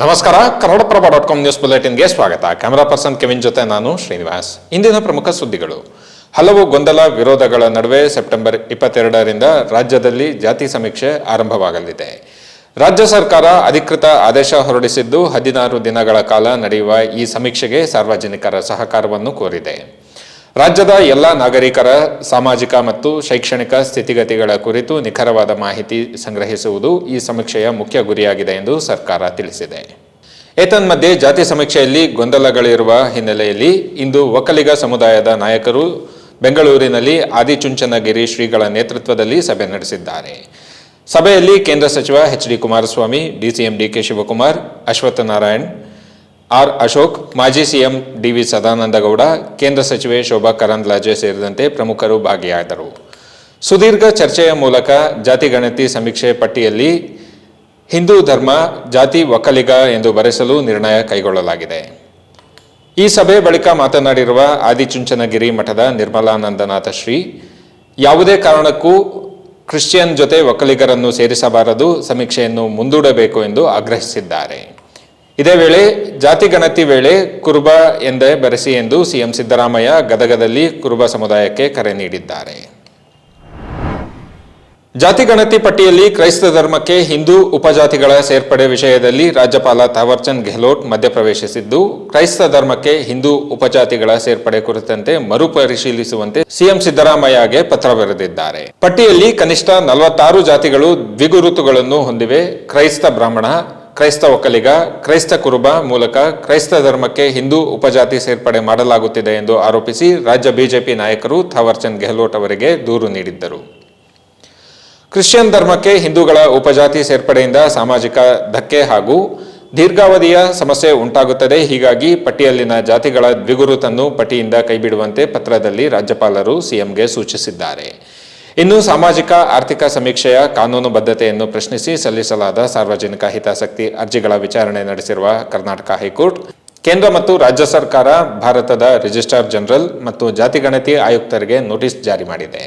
ನಮಸ್ಕಾರ. Kannadaprabha dot com news ಬುಲೆಟಿನ್ಗೆ ಸ್ವಾಗತ. ಕ್ಯಾಮರಾ ಪರ್ಸನ್ ಕೆವಿನ್ ಜೊತೆ ನಾನು ಶ್ರೀನಿವಾಸ್. ಇಂದಿನ ಪ್ರಮುಖ ಸುದ್ದಿಗಳು. ಹಲವು ಗೊಂದಲ ವಿರೋಧಗಳ ನಡುವೆ ಸೆಪ್ಟೆಂಬರ್ ಇಪ್ಪತ್ತೆರಡರಿಂದ ರಾಜ್ಯದಲ್ಲಿ ಜಾತಿ ಸಮೀಕ್ಷೆ ಆರಂಭವಾಗಲಿದೆ. ರಾಜ್ಯ ಸರ್ಕಾರ ಅಧಿಕೃತ ಆದೇಶ ಹೊರಡಿಸಿದ್ದು, ಹದಿನಾರು ದಿನಗಳ ಕಾಲ ನಡೆಯುವ ಈ ಸಮೀಕ್ಷೆಗೆ ಸಾರ್ವಜನಿಕರ ಸಹಕಾರವನ್ನು ಕೋರಿದೆ. ರಾಜ್ಯದ ಎಲ್ಲ ನಾಗರಿಕರ ಸಾಮಾಜಿಕ ಮತ್ತು ಶೈಕ್ಷಣಿಕ ಸ್ಥಿತಿಗತಿಗಳ ಕುರಿತು ನಿಖರವಾದ ಮಾಹಿತಿ ಸಂಗ್ರಹಿಸುವುದು ಈ ಸಮೀಕ್ಷೆಯ ಮುಖ್ಯ ಗುರಿಯಾಗಿದೆ ಎಂದು ಸರ್ಕಾರ ತಿಳಿಸಿದೆ. ಏತನ್ಮಧ್ಯೆ ಜಾತಿ ಸಮೀಕ್ಷೆಯಲ್ಲಿ ಗೊಂದಲಗಳಿರುವ ಹಿನ್ನೆಲೆಯಲ್ಲಿ ಇಂದು ಒಕ್ಕಲಿಗ ಸಮುದಾಯದ ನಾಯಕರು ಬೆಂಗಳೂರಿನಲ್ಲಿ ಆದಿಚುಂಚನಗಿರಿ ಶ್ರೀಗಳ ನೇತೃತ್ವದಲ್ಲಿ ಸಭೆ ನಡೆಸಿದ್ದಾರೆ. ಸಭೆಯಲ್ಲಿ ಕೇಂದ್ರ ಸಚಿವ H D Kumaraswamy DCM DK Shivakumar, Ashwath Narayan R Ashok, ಮಾಜಿ ಸಿಎಂ ಡಿವಿ ಸದಾನಂದಗೌಡ, ಕೇಂದ್ರ ಸಚಿವೆ ಶೋಭಾ ಕರಂದ್ಲಾಜೆ ಸೇರಿದಂತೆ ಪ್ರಮುಖರು ಭಾಗಿಯಾದರು. ಸುದೀರ್ಘ ಚರ್ಚೆಯ ಮೂಲಕ ಜಾತಿ ಗಣತಿ ಸಮೀಕ್ಷೆ ಪಟ್ಟಿಯಲ್ಲಿ ಹಿಂದೂ ಧರ್ಮ, ಜಾತಿ ಒಕ್ಕಲಿಗ ಎಂದು ಬರೆಸಲು ನಿರ್ಣಯ ಕೈಗೊಳ್ಳಲಾಗಿದೆ. ಈ ಸಭೆ ಬಳಿಕ ಮಾತನಾಡಿರುವ ಆದಿಚುಂಚನಗಿರಿ ಮಠದ ನಿರ್ಮಲಾನಂದನಾಥ ಶ್ರೀ, ಯಾವುದೇ ಕಾರಣಕ್ಕೂ ಕ್ರಿಶ್ಚಿಯನ್ ಜೊತೆ ಒಕ್ಕಲಿಗರನ್ನು ಸೇರಿಸಬಾರದು, ಸಮೀಕ್ಷೆಯನ್ನು ಮುಂದೂಡಬೇಕು ಎಂದು ಆಗ್ರಹಿಸಿದ್ದಾರೆ. ಇದೇ ವೇಳೆ ಜಾತಿ ಗಣತಿ ವೇಳೆ ಕುರುಬ ಎಂದೇ ಬೆರೆಸಿ ಎಂದು ಸಿಎಂ ಸಿದ್ದರಾಮಯ್ಯ ಗದಗದಲ್ಲಿ ಕುರುಬ ಸಮುದಾಯಕ್ಕೆ ಕರೆ ನೀಡಿದ್ದಾರೆ. ಜಾತಿ ಗಣತಿ ಪಟ್ಟಿಯಲ್ಲಿ ಕ್ರೈಸ್ತ ಧರ್ಮಕ್ಕೆ ಹಿಂದೂ ಉಪಜಾತಿಗಳ ಸೇರ್ಪಡೆ ವಿಷಯದಲ್ಲಿ ರಾಜ್ಯಪಾಲ ತಾವರ್ಚಂದ್ ಗೆಹ್ಲೋಟ್ ಮಧ್ಯಪ್ರವೇಶಿಸಿದ್ದು, ಕ್ರೈಸ್ತ ಧರ್ಮಕ್ಕೆ ಹಿಂದೂ ಉಪಜಾತಿಗಳ ಸೇರ್ಪಡೆ ಕುರಿತಂತೆ ಮರುಪರಿಶೀಲಿಸುವಂತೆ ಸಿಎಂ ಸಿದ್ದರಾಮಯ್ಯಗೆ ಪತ್ರ ಬರೆದಿದ್ದಾರೆ. ಪಟ್ಟಿಯಲ್ಲಿ ಕನಿಷ್ಠ ನಲವತ್ತಾರು ಜಾತಿಗಳು ದ್ವಿಗುರುತುಗಳನ್ನು ಹೊಂದಿವೆ. ಕ್ರೈಸ್ತ ಬ್ರಾಹ್ಮಣ ಕ್ರೈಸ್ತ ಒಕ್ಕಲಿಗ ಕ್ರೈಸ್ತ ಕುರುಬ ಮೂಲಕ ಕ್ರೈಸ್ತ ಧರ್ಮಕ್ಕೆ ಹಿಂದೂ ಉಪಜಾತಿ ಸೇರ್ಪಡೆ ಮಾಡಲಾಗುತ್ತಿದೆ ಎಂದು ಆರೋಪಿಸಿ ರಾಜ್ಯ ಬಿಜೆಪಿ ನಾಯಕರು ಥಾವರ್ಚಂದ್ ಗೆಹ್ಲೋಟ್ ಅವರಿಗೆ ದೂರು ನೀಡಿದ್ದರು. ಕ್ರಿಶ್ಚಿಯನ್ ಧರ್ಮಕ್ಕೆ ಹಿಂದೂಗಳ ಉಪಜಾತಿ ಸೇರ್ಪಡೆಯಿಂದ ಸಾಮಾಜಿಕ ಧಕ್ಕೆ ಹಾಗೂ ದೀರ್ಘಾವಧಿಯ ಸಮಸ್ಯೆ ಉಂಟಾಗುತ್ತದೆ. ಹೀಗಾಗಿ ಪಟ್ಟಿಯಲ್ಲಿನ ಜಾತಿಗಳ ದ್ವಿಗುರುತನ್ನು ಪಟ್ಟಿಯಿಂದ ಕೈಬಿಡುವಂತೆ ಪತ್ರದಲ್ಲಿ ರಾಜ್ಯಪಾಲರು ಸಿಎಂಗೆ ಸೂಚಿಸಿದ್ದಾರೆ. ಇನ್ನು ಸಾಮಾಜಿಕ, ಆರ್ಥಿಕ ಸಮೀಕ್ಷೆಯ ಕಾನೂನು ಬದ್ಧತೆಯನ್ನು ಪ್ರಶ್ನಿಸಿ ಸಲ್ಲಿಸಲಾದ ಸಾರ್ವಜನಿಕ ಹಿತಾಸಕ್ತಿ ಅರ್ಜಿಗಳ ವಿಚಾರಣೆ ನಡೆಸಿರುವ ಕರ್ನಾಟಕ ಹೈಕೋರ್ಟ್, ಕೇಂದ್ರ ಮತ್ತು ರಾಜ್ಯ ಸರ್ಕಾರ, ಭಾರತದ ರಿಜಿಸ್ಟ್ರಾರ್ ಜನರಲ್ ಮತ್ತು ಜಾತಿಗಣತಿ ಆಯುಕ್ತರಿಗೆ ನೋಟಿಸ್ ಜಾರಿ ಮಾಡಿದೆ.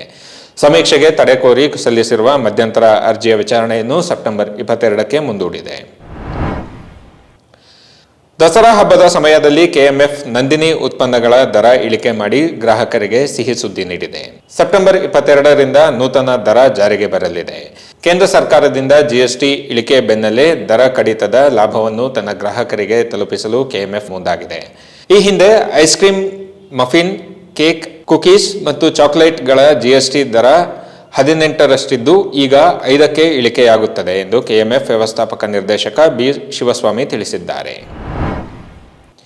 ಸಮೀಕ್ಷೆಗೆ ತಡೆ ಕೋರಿ ಸಲ್ಲಿಸಿರುವ ಮಧ್ಯಂತರ ಅರ್ಜಿಯ ವಿಚಾರಣೆಯನ್ನು ಸೆಪ್ಟೆಂಬರ್ ಇಪ್ಪತ್ತೆರಡಕ್ಕೆ ಮುಂದೂಡಿದೆ. ದಸರಾ ಹಬ್ಬದ ಸಮಯದಲ್ಲಿ ಕೆಎಂಎಫ್ ನಂದಿನಿ ಉತ್ಪನ್ನಗಳ ದರ ಇಳಿಕೆ ಮಾಡಿ ಗ್ರಾಹಕರಿಗೆ ಸಿಹಿ ಸುದ್ದಿ ನೀಡಿದೆ. ಸೆಪ್ಟೆಂಬರ್ ಇಪ್ಪತ್ತೆರಡರಿಂದ ನೂತನ ದರ ಜಾರಿಗೆ ಬರಲಿದೆ. ಕೇಂದ್ರ ಸರ್ಕಾರದಿಂದ ಜಿಎಸ್ಟಿ ಇಳಿಕೆ ಬೆನ್ನಲ್ಲೇ ದರ ಕಡಿತದ ಲಾಭವನ್ನು ತನ್ನ ಗ್ರಾಹಕರಿಗೆ ತಲುಪಿಸಲು ಕೆಎಂಎಫ್ ಮುಂದಾಗಿದೆ. ಈ ಹಿಂದೆ ice cream muffin, cake, cookies ಮತ್ತು ಚಾಕೊಲೇಟ್ಗಳ ಜಿಎಸ್ಟಿ ದರ ಹದಿನೆಂಟರಷ್ಟಿದ್ದು ಈಗ ಐದಕ್ಕೆ ಇಳಿಕೆಯಾಗುತ್ತದೆ ಎಂದು ಕೆಎಂಎಫ್ ವ್ಯವಸ್ಥಾಪಕ ನಿರ್ದೇಶಕ ಬಿ ಶಿವಸ್ವಾಮಿ ತಿಳಿಸಿದ್ದಾರೆ.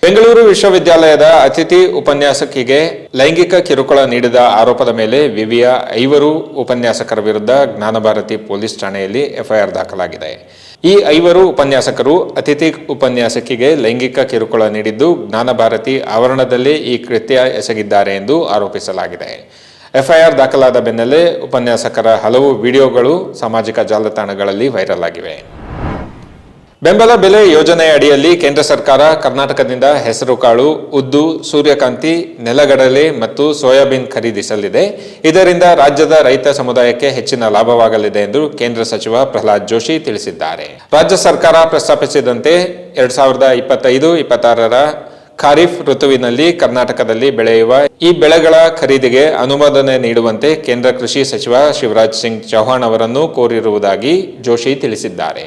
ಬೆಂಗಳೂರು ವಿಶ್ವವಿದ್ಯಾಲಯದ ಅತಿಥಿ ಉಪನ್ಯಾಸಕಿಗೆ ಲೈಂಗಿಕ ಕಿರುಕುಳ ನೀಡಿದ ಆರೋಪದ ಮೇಲೆ ವಿವಿಯ ಐವರು ಉಪನ್ಯಾಸಕರ ವಿರುದ್ಧ ಜ್ಞಾನಭಾರತಿ ಪೊಲೀಸ್ ಠಾಣೆಯಲ್ಲಿ ಎಫ್ಐಆರ್ ದಾಖಲಾಗಿದೆ. ಈ ಐವರು ಉಪನ್ಯಾಸಕರು ಅತಿಥಿ ಉಪನ್ಯಾಸಕಿಗೆ ಲೈಂಗಿಕ ಕಿರುಕುಳ ನೀಡಿದ್ದು ಜ್ಞಾನಭಾರತಿ ಆವರಣದಲ್ಲಿ ಈ ಕೃತ್ಯ ಎಸಗಿದ್ದಾರೆ ಎಂದು ಆರೋಪಿಸಲಾಗಿದೆ. ಎಫ್ಐಆರ್ ದಾಖಲಾದ ಬೆನ್ನಲ್ಲೇ ಉಪನ್ಯಾಸಕರ ಹಲವು ವಿಡಿಯೋಗಳು ಸಾಮಾಜಿಕ ಜಾಲತಾಣಗಳಲ್ಲಿ ವೈರಲ್ ಆಗಿವೆ. ಬೆಂಬಲ ಬೆಲೆ ಯೋಜನೆಯ ಅಡಿಯಲ್ಲಿ ಕೇಂದ್ರ ಸರ್ಕಾರ ಕರ್ನಾಟಕದಿಂದ ಹೆಸರುಕಾಳು ಉದ್ದು, ಸೂರ್ಯಕಾಂತಿ, ನೆಲಗಡಲೆ ಮತ್ತು ಸೋಯಾಬೀನ್ ಖರೀದಿಸಲಿದೆ. ಇದರಿಂದ ರಾಜ್ಯದ ರೈತ ಸಮುದಾಯಕ್ಕೆ ಹೆಚ್ಚಿನ ಲಾಭವಾಗಲಿದೆ ಎಂದು ಕೇಂದ್ರ ಸಚಿವ ಪ್ರಹ್ಲಾದ್ ಜೋಶಿ ತಿಳಿಸಿದ್ದಾರೆ. ರಾಜ್ಯ ಸರ್ಕಾರ ಪ್ರಸ್ತಾಪಿಸಿದಂತೆ ಎರಡ್ ಸಾವಿರದ ಇಪ್ಪತ್ತೈದು, ಇಪ್ಪತ್ತಾರರ ಖಾರಿಫ್ ಋತುವಿನಲ್ಲಿ ಕರ್ನಾಟಕದಲ್ಲಿ ಬೆಳೆಯುವ ಈ ಬೆಳೆಗಳ ಖರೀದಿಗೆ ಅನುಮೋದನೆ ನೀಡುವಂತೆ ಕೇಂದ್ರ ಕೃಷಿ ಸಚಿವ ಶಿವರಾಜ್ ಸಿಂಗ್ ಚೌಹಾಣ್ ಅವರನ್ನು ಕೋರಿರುವುದಾಗಿ ಜೋಶಿ ತಿಳಿಸಿದ್ದಾರೆ.